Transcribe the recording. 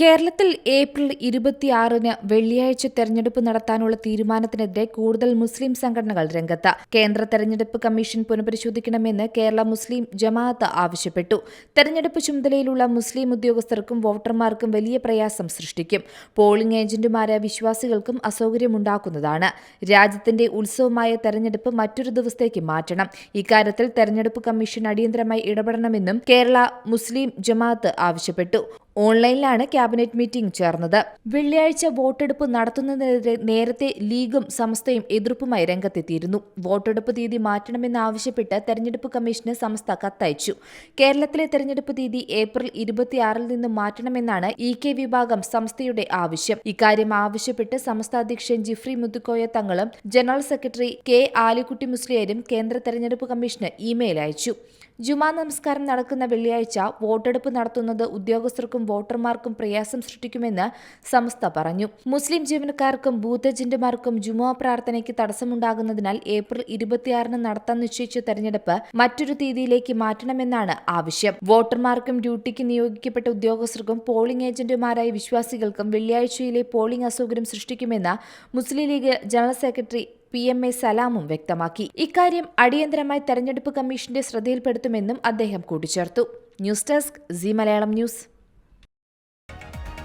കേരളത്തിൽ ഏപ്രിൽ ഇരുപത്തിയാറിന് വെള്ളിയാഴ്ച തെരഞ്ഞെടുപ്പ് നടത്താനുള്ള തീരുമാനത്തിനെതിരെ കൂടുതൽ മുസ്ലിം സംഘടനകൾ രംഗത്ത്. കേന്ദ്ര തെരഞ്ഞെടുപ്പ് കമ്മീഷൻ പുനഃപരിശോധിക്കണമെന്ന് കേരള മുസ്ലിം ജമാഅത്ത് ആവശ്യപ്പെട്ടു. തെരഞ്ഞെടുപ്പ് ചുമതലയിലുള്ള മുസ്ലിം ഉദ്യോഗസ്ഥർക്കും വോട്ടർമാർക്കും വലിയ പ്രയാസം സൃഷ്ടിക്കും. പോളിംഗ് ഏജന്റുമാരെ വിശ്വാസികൾക്കും അസൗകര്യമുണ്ടാക്കുന്നതാണ്. രാജ്യത്തിന്റെ ഉത്സവമായ തെരഞ്ഞെടുപ്പ് മറ്റൊരു ദിവസത്തേക്ക് മാറ്റണം. ഇക്കാര്യത്തിൽ തെരഞ്ഞെടുപ്പ് കമ്മീഷൻ അടിയന്തരമായി ഇടപെടണമെന്നും കേരള മുസ്ലിം ജമാഅത്ത് ആവശ്യപ്പെട്ടു. ഓൺലൈനിലാണ് ക്യാബിനറ്റ് മീറ്റിംഗ് ചേർന്നത്. വെള്ളിയാഴ്ച വോട്ടെടുപ്പ് നടത്തുന്നതിനെതിരെ നേരത്തെ ലീഗും സംസ്ഥയും എതിർപ്പുമായി രംഗത്തെത്തിയിരുന്നു. വോട്ടെടുപ്പ് തീയതി മാറ്റണമെന്നാവശ്യപ്പെട്ട് തെരഞ്ഞെടുപ്പ് കമ്മീഷന് സംസ്ഥ കത്തയച്ചു. കേരളത്തിലെ തെരഞ്ഞെടുപ്പ് തീയതി ഏപ്രിൽ ഇരുപത്തിയാറിൽ നിന്ന് മാറ്റണമെന്നാണ് ഇ കെ വിഭാഗം സംസ്ഥയുടെ ആവശ്യം. ഇക്കാര്യം ആവശ്യപ്പെട്ട് സംസ്ഥ അധ്യക്ഷൻ ജിഫ്രി മുത്തുക്കോയ തങ്ങളും ജനറൽ സെക്രട്ടറി കെ ആലിക്കുട്ടി മുസ്ലിയരും കേന്ദ്ര തെരഞ്ഞെടുപ്പ് കമ്മീഷന് ഇമെയിൽ അയച്ചു. ജുമാ നമസ്കാരം നടക്കുന്ന വെള്ളിയാഴ്ച വോട്ടെടുപ്പ് നടത്തുന്നത് ഉദ്യോഗസ്ഥർക്കും വോട്ടർമാർക്കും പ്രയാസം സൃഷ്ടിക്കുമെന്ന് സംസ്ഥ പറഞ്ഞു. മുസ്ലിം ജീവനക്കാർക്കും ബൂത്ത് ഏജന്റുമാർക്കും ജുമാ പ്രാർത്ഥനയ്ക്ക് തടസ്സമുണ്ടാകുന്നതിനാൽ ഏപ്രിൽ ഇരുപത്തിയാറിന് നടത്താൻ നിശ്ചയിച്ച തെരഞ്ഞെടുപ്പ് മറ്റൊരു തീയതിയിലേക്ക് മാറ്റണമെന്നാണ് ആവശ്യം. വോട്ടർമാർക്കും ഡ്യൂട്ടിക്ക് നിയോഗിക്കപ്പെട്ട ഉദ്യോഗസ്ഥർക്കും പോളിംഗ് ഏജന്റുമാരായ വിശ്വാസികൾക്കും വെള്ളിയാഴ്ചയിലെ പോളിംഗ് അസൗകര്യം സൃഷ്ടിക്കുമെന്ന് Muslim League general secretary P M A സലാമും വ്യക്തമാക്കി. ഇക്കാര്യം അടിയന്തരമായി തെരഞ്ഞെടുപ്പ് കമ്മീഷന്റെ ശ്രദ്ധയിൽപ്പെടുത്തുമെന്നും അദ്ദേഹം കൂട്ടിച്ചേർത്തു. News desk C Malayalam news.